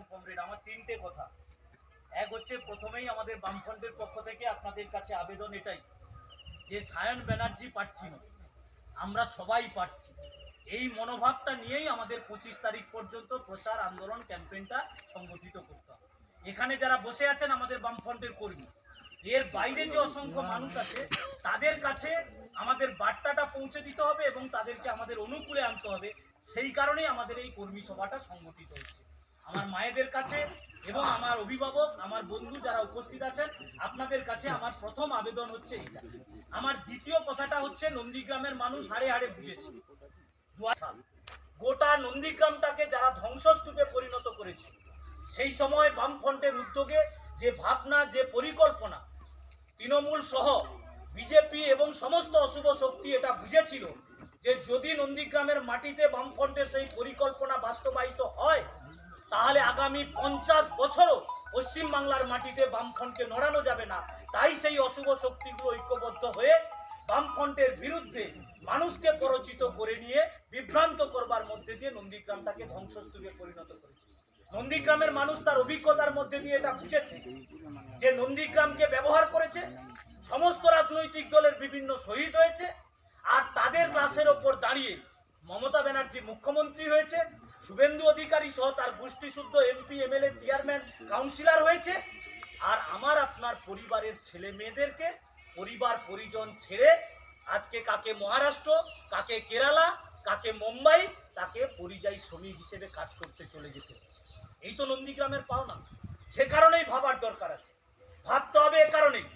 এবং কমরেড আমার তিনটে কথা। এক হচ্ছে প্রথমেই আমাদের বামফ্রন্টের পক্ষ থেকে আপনাদের কাছে আবেদন এটাই যে সায়ন ব্যানার্জি প্রার্থী নয়। আমরা সবাই প্রার্থী। এই মনোভাবটা নিয়েই আমাদের পঁচিশ তারিখ পর্যন্ত প্রচার আন্দোলন ক্যাম্পেইনটা সংগঠিত করতে হবে। এখানে যারা বসে আছেন আমাদের বামফ্রন্টের কর্মী, এর বাইরে যে অসংখ্য মানুষ আছে, তাদের কাছে আমাদের বার্তাটা পৌঁছে দিতে হবে এবং তাদেরকে আমাদের অনুকূলে আনতে হবে। সেই কারণেই আমাদের এই কর্মী সভাটা সংগঠিত হচ্ছে। আমার মায়েদের কাছে এবং আমার অভিভাবক, আমার বন্ধু যারা উপস্থিত আছেন, আপনাদের কাছে আমার প্রথম আবেদন হচ্ছে এটা আমার দ্বিতীয় কথাটা হচ্ছে নন্দীগ্রামের মানুষ হাড়ে হাড়ে বুঝেছে। গোটা নন্দীগ্রামটাকে যারা ধ্বংসস্তূপে পরিণত করেছে, সেই সময় বামফ্রন্টের উদ্যোগে যে ভাবনা, যে পরিকল্পনা, তৃণমূল সহ বিজেপি এবং সমস্ত অশুভ শক্তি এটা বুঝেছিল যে যদি নন্দীগ্রামের মাটিতে বামফ্রন্টের সেই পরিকল্পনা বাস্তবায়িত হয় তাহলে আগামী পঞ্চাশ বছরও পশ্চিমবাংলার মাটিতে বামফ্রন্টকে নড়ানো যাবে না। তাই সেই অশুভ শক্তিগুলো ঐক্যবদ্ধ হয়ে বামফ্রন্টের বিরুদ্ধে মানুষকে পরচিত করে নিয়ে বিভ্রান্ত করবার মধ্যে দিয়ে নন্দীগ্রাম তাকে ধ্বংসস্তূপে পরিণত করেছে। নন্দীগ্রামের মানুষ তার অভিজ্ঞতার মধ্যে দিয়ে এটা বুঝেছে যে নন্দীগ্রামকে ব্যবহার করেছে, সমস্ত রাজনৈতিক দলের বিভিন্ন শহীদ হয়েছে, আর তাদের ক্লাসের ওপর দাঁড়িয়ে মমতা ব্যানার্জি মুখ্যমন্ত্রী হয়েছে, শুভেন্দু অধিকারী সহ তার গোষ্ঠী শুদ্ধ এমপি এমএলএ চেয়ারম্যান কাউন্সিলর হয়েছে, আর আমার আপনার পরিবারের ছেলে মেয়েদেরকে পরিবার, পরিজন ছেড়ে আজকে কাকে মহারাষ্ট্র, কাকে কেরালা, কাকে মুম্বাই, তাকে পরিযায়ী শ্রমিক হিসেবে কাজ করতে চলে যেতে এই তো নন্দীগ্রামের পাওনা। সে কারণেই ভাবার দরকার আছে। ভাবতে হবে এ কারণেই।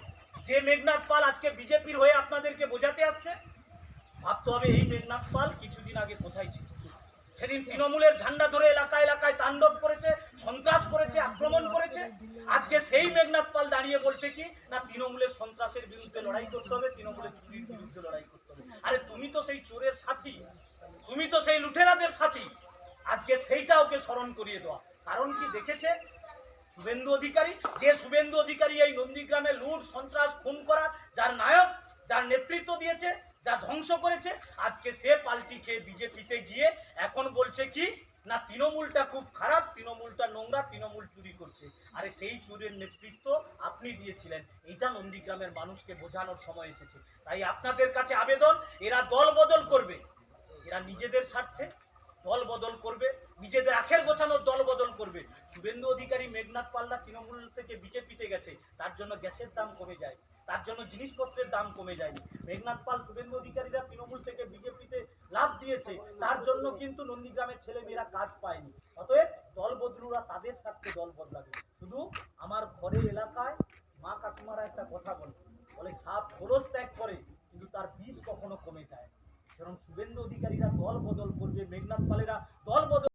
যে মেঘনাথ পাল আজকে বিজেপির হয়ে আপনাদেরকে বোঝাতে আসছে ভাবতে হবে এই মেঘনাথ পাল কিছুদিন আগে কোথায় ছিল সেদিন তৃণমূলের ঝান্ডা ধরে এলাকায় এলাকায় তাণ্ডব করেছে, সন্ত্রাস করেছে, আক্রমণ করেছে। আজকে সেই মেঘনাথ পাল দাঁড়িয়ে বলছে কি, না, তৃণমূলের সন্ত্রাসের বিরুদ্ধে লড়াই করতে হবে, তৃণমূলের চুরির বিরুদ্ধে লড়াই করতে হবে। আরে, তুমি তো সেই চোরের সাথী, তুমি তো সেই লুঠেরাদের সাথী। আজকে সেইটা ওকে স্মরণ করিয়ে দেওয়া। কারণ কি দেখেছে? শুভেন্দু অধিকারী, যে শুভেন্দু অধিকারী এই নন্দীগ্রামে লুট, সন্ত্রাস, খুন করা, যার নায়ক, যার নেতৃত্ব দিয়েছে যা ধ্বংস করেছে, আজকে সে পাল্টি খেয়ে বিজেপিতে গিয়ে এখন বলছে কি, না, তৃণমূলটা খুব খারাপ, তৃণমূলটা নোংরা, তৃণমূল চুরি করছে। আরে সেই চুরের নেতৃত্ব আপনি দিয়েছিলেন। এটা নন্দীগ্রামের মানুষকে বোঝানোর সময় এসেছে। তাই আপনাদের কাছে আবেদন, এরা দল বদল করবে। এরা নিজেদের স্বার্থে দল বদল করবে, নিজেদের আখের গোছানোর দল বদল করবে। শুভেন্দু অধিকারী, মেঘনাথ পাল্লা তৃণমূল থেকে বিজেপিতে গেছে, তার জন্য গ্যাসের দাম কমে যায়। তার জন্য জিনিসপত্রের দাম কমে যায়নি। মেঘনাথ পাল, শুভেন্দু অধিকারীরা তৃণমূল থেকে বিজেপিতে লাভ দিয়েছে। তার জন্য কিন্তু নন্দীগ্রামের ছেলে মেয়েরা কাজ পায়নি। অতএব দল বদলুরা তাদের স্বার্থে দল বদলাবে। শুধু আমার ঘরের এলাকায় মা কাকিমারা একটা কথা বলে। বলে, সাপ খরচ ত্যাগ করে, কিন্তু তার বীজ কখনো কমে যায়। কারণ শুভেন্দু অধিকারীরা দল বদল করবে, মেঘনাথ পালেরা দল বদল